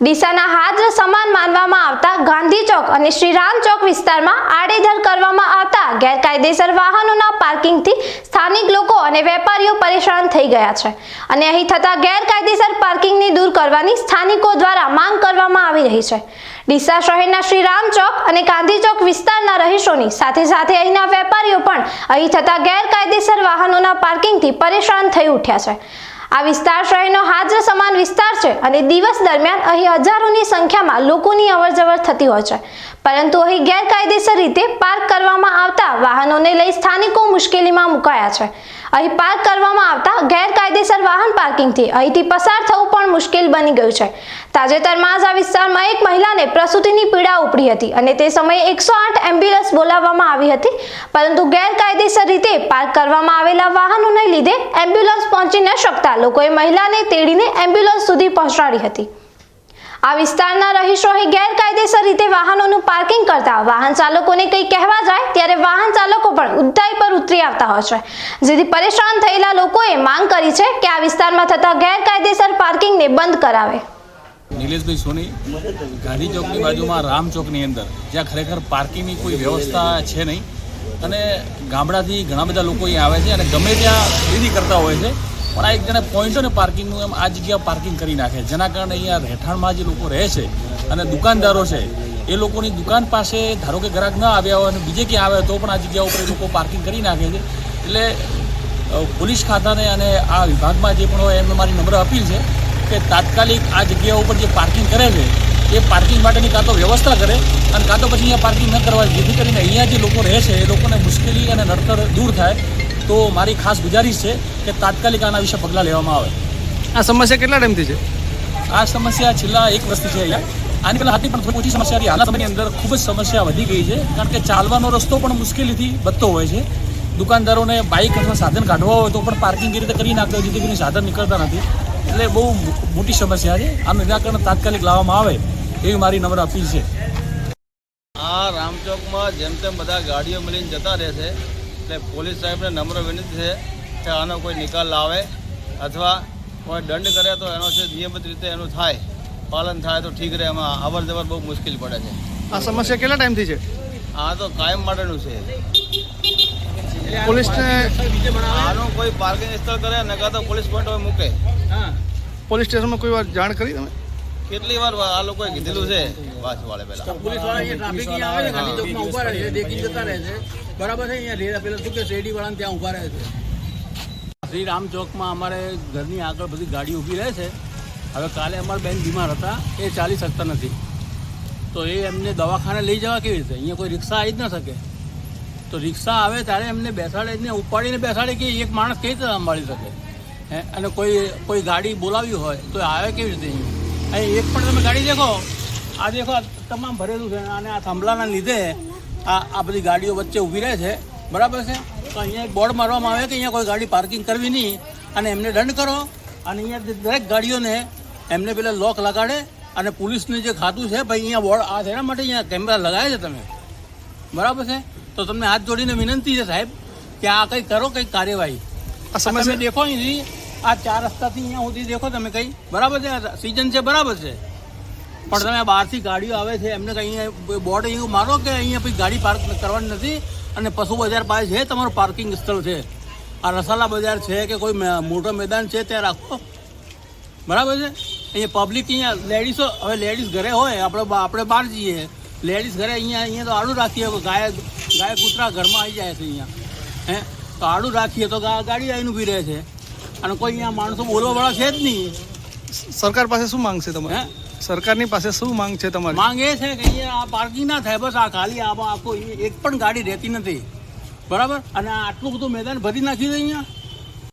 ડીસાના હાજર સમાન માનવામાં આવતા ગાંધી ચોક અને શ્રીરામ ચોક વિસ્તારમાં આડેધડ કરવામાં આવતા ગેરકાયદેસર વાહનોના પાર્કિંગથી સ્થાનિક લોકો અને વેપારીઓ પરેશાન થઈ ગયા છે. અને અહીં થતા ગેરકાયદેસર પાર્કિંગને દૂર કરવાની સ્થાનિકો દ્વારા માંગ કરવામાં આવી રહી છે. ડીસા શહેરના શ્રીરામ ચોક અને ગાંધી ચોક વિસ્તારના રહીશોની સાથે સાથે અહીંના વેપારીઓ પણ અહીં થતા ગેરકાયદેસર વાહનોના પાર્કિંગથી પરેશાન થઈ ઉઠ્યા છે. આ વિસ્તાર શહેરનો હાજર સમાન વિસ્તાર છે અને દિવસ દરમિયાન અહીં હજારોની સંખ્યામાં લોકોની અવરજવર થતી હોય છે. પરંતુ અહીં ગેરકાયદેસર રીતે પાર્ક કરવામાં આવતા વાહનોને લઈ સ્થાનિકો મુશ્કેલીમાં મુકાયા છે. અહીં પાર્ક કરવામાં આવતા ગેરકાયદેસર વાહન પાર્કિંગથી અહીંથી પસાર થવું પણ મુશ્કેલ બની ગયું છે. તાજેતરમાં જ આ વિસ્તારમાં એક મહિલાને પ્રસૂતિની પીડા ઉપડી હતી અને તે સમયે એકસો આઠ એમ્બ્યુલન્સ બોલાવવામાં આવી હતી. પરંતુ ગેરકાયદેસર રીતે પાર્ક કરવામાં આવેલા વાહનોને લીધે એમ્બ્યુલન્સ પહોંચી ન શકતા લોકોએ મહિલાને તેડીને એમ્બ્યુલન્સ સુધી પહોંચાડી હતી. આ વિસ્તારના રહીશોએ ગેરકાયદેસર રીતે વાહનોનું પાર્કિંગ કરતા વાહન ચાલકોને કંઈ કહેવા જાય ત્યારે વાહન ચાલકો પણ ઉદ્ધાઈ પર ઉતરી આવતા હોય છે. જેથી પરેશાન થયેલા લોકોએ માંગ કરી છે કે આ વિસ્તારમાં થતા ગેરકાયદેસર પાર્કિંગને બંધ કરાવે. નિલેશભાઈ સોની, ગાંધી ચોકની બાજુમાં રામ ચોકની અંદર, જ્યાં ખરેખર પાર્કિંગની કોઈ વ્યવસ્થા છે નહીં. અને ગામડાથી ઘણા બધા લોકો અહીં આવે છે અને ગમે ત્યાં ખરીદી કરતા હોય છે, પણ આ એક જણે પોઈન્ટો ને પાર્કિંગનું એમ આ જગ્યા પાર્કિંગ કરી નાખે. જેના કારણે અહીંયા રહેઠાણમાં જે લોકો રહે છે અને દુકાનદારો છે એ લોકોની દુકાન પાસે ધારો કે ગ્રાહક ન આવ્યા હોય અને બીજે ક્યાં આવે તો પણ આ જગ્યા ઉપર એ લોકો પાર્કિંગ કરી નાખે છે. એટલે પોલીસ ખાતાને અને આ વિભાગમાં જે પણ હોય એમને મારી નમ્ર અપીલ છે કે તાત્કાલિક આ જગ્યા ઉપર જે પાર્કિંગ કરે છે એ પાર્કિંગ માટેની કાં તો વ્યવસ્થા કરે અને કાં તો પછી અહીંયા પાર્કિંગ ન કરવા જેથી કરીને અહીંયા જે લોકો રહે છે એ લોકોને મુશ્કેલી અને નડતર દૂર થાય. તો મારી ખાસ ગુજારિશ છે કે તાત્કાલિક આના વિશે પગલાં લેવામાં આવે. આ સમસ્યા કેટલા ટાઈમથી છે? આ સમસ્યા છેલ્લા એક વર્ષથી છે અહીંયા. આની પહેલાં હતી પણ થોડી ઓછી સમસ્યા હતી. હાલના સમયની અંદર ખૂબ જ સમસ્યા વધી ગઈ છે. કારણ કે ચાલવાનો રસ્તો પણ મુશ્કેલીથી વધતો હોય છે. દુકાનદારોને બાઇક અથવા સાધન કાઢવા હોય તો પણ પાર્કિંગ એ રીતે કરી નાખતા હોય જેથી કરીને સાધન નીકળતા નથી. એટલે બહુ મોટી સમસ્યા છે. આનું નિરાકરણ તાત્કાલિક લાવવામાં આવે એવી મારી નમ્ર અપીલ છે. આ રામચોકમાં જેમ તેમ બધા ગાડીઓ મળીને જતા રહે છે. એટલે પોલીસ સાહેબને નમ્ર વિનંતી છે કે આનો કોઈ નિકાલ લાવે અથવા કોઈ દંડ કરે તો એનો છે નિયમિત રીતે એનું થાય. પાલન થાય તો ઠીક રહે એમાં અવર જવર બહુ મુશ્કેલ પડે છે. આ સમસ્યા કેટલા ટાઈમથી છે? આ તો કાયમ માટેનું છે. પોલીસને આનું કોઈ પાર્કિંગ સ્થળ કરે ને કાં તો પોલીસ પોઈન્ટ હોય મૂકે. પોલીસ સ્ટેશનમાં કોઈ વાર જાણ કરી તમે? કેટલી વાર આ લોકોએ કીધેલું છે? વાંચવાળે પહેલાં પોલીસવાળા અહીંયા ટ્રાફિક આવે છે ગાંધી ચોકમાં ઊભા રહે છે દેખી જતા રહે છે. બરાબર છે અહીંયા રેડા પેલા શું કે શેરડી વાળાને ત્યાં ઊભા રહે છે. શ્રી રામ ચોકમાં અમારે ઘરની આગળ બધી ગાડી ઊભી રહે છે. હવે કાલે અમારા બેન બીમાર હતા, એ ચાલી શકતા નથી. તો એ એમને દવાખાને લઈ જવા કેવી રીતે? અહીંયા કોઈ રિક્ષા આવી જ ન શકે. તો રિક્ષા આવે ત્યારે એમને બેસાડે ને ઉપાડીને બેસાડે કે એક માણસ કઈ રીતે સંભાળી શકે? હે? અને કોઈ કોઈ ગાડી બોલાવી હોય તો આવે કેવી રીતે અહીંયા? અહીં એક પણ તમે ગાડી દેખો. આ દેખો, આ તમામ ભરેલું છે અને આ થાંભલાના લીધે આ આ બધી ગાડીઓ વચ્ચે ઊભી રહે છે. બરાબર છે? તો અહીંયા એક બોર્ડ મારવામાં આવે કે અહીંયા કોઈ ગાડી પાર્કિંગ કરવી નહીં. અને એમને દંડ કરો. અને અહીંયા દરેક ગાડીઓને એમને પેલા લોક લગાડે અને પોલીસને જે ખાતું છે ભાઈ અહીંયા બોર્ડ આ એના માટે અહીંયા કેમેરા લગાવે છે તમે. બરાબર છે? તો તમને હાથ જોડીને વિનંતી છે સાહેબ કે આ કંઈ કરો કંઈક કાર્યવાહી. તમે દેખો અહીંથી આ ચાર રસ્તાથી અહીંયા સુધી દેખો તમે કંઈ. બરાબર છે? સિઝન છે બરાબર છે? પણ તમે બહારથી ગાડીઓ આવે છે એમને કંઈ અહીંયા બોર્ડ એવું મારો કે અહીંયા પછી ગાડી પાર્ક કરવાની નથી? અને પશુ બજાર પાસે છે તમારું પાર્કિંગ સ્થળ છે? આ રસાલા બજાર છે કે કોઈ મોટો મેદાન છે ત્યાં રાખો. બરાબર છે? અહીંયા પબ્લિક અહીંયા લેડીઝો હવે લેડીઝ ઘરે હોય આપણે આપણે બહાર જઈએ. લેડીઝ ઘરે અહીંયા અહીંયા તો આડું રાખીએ ગાય ગાય કૂતરા ઘરમાં આવી જાય છે અહીંયા. હે? તો આડું રાખીએ તો ગાડી આવીને ઊભી રહે છે. અને કોઈ અહીંયા માણસો બોલવાવાળા છે જ નહીં. સરકાર પાસે શું માંગ છે હે? સરકારની પાસે શું માંગ છે તમારી? માંગ એ છે કે અહીંયા આ પાર્કિંગ ના થાય બસ આ ખાલી આમાં આખો એક પણ ગાડી રહેતી નથી. બરાબર? અને આટલું બધું મેદાન ભરી નાખ્યું છે અહીંયા?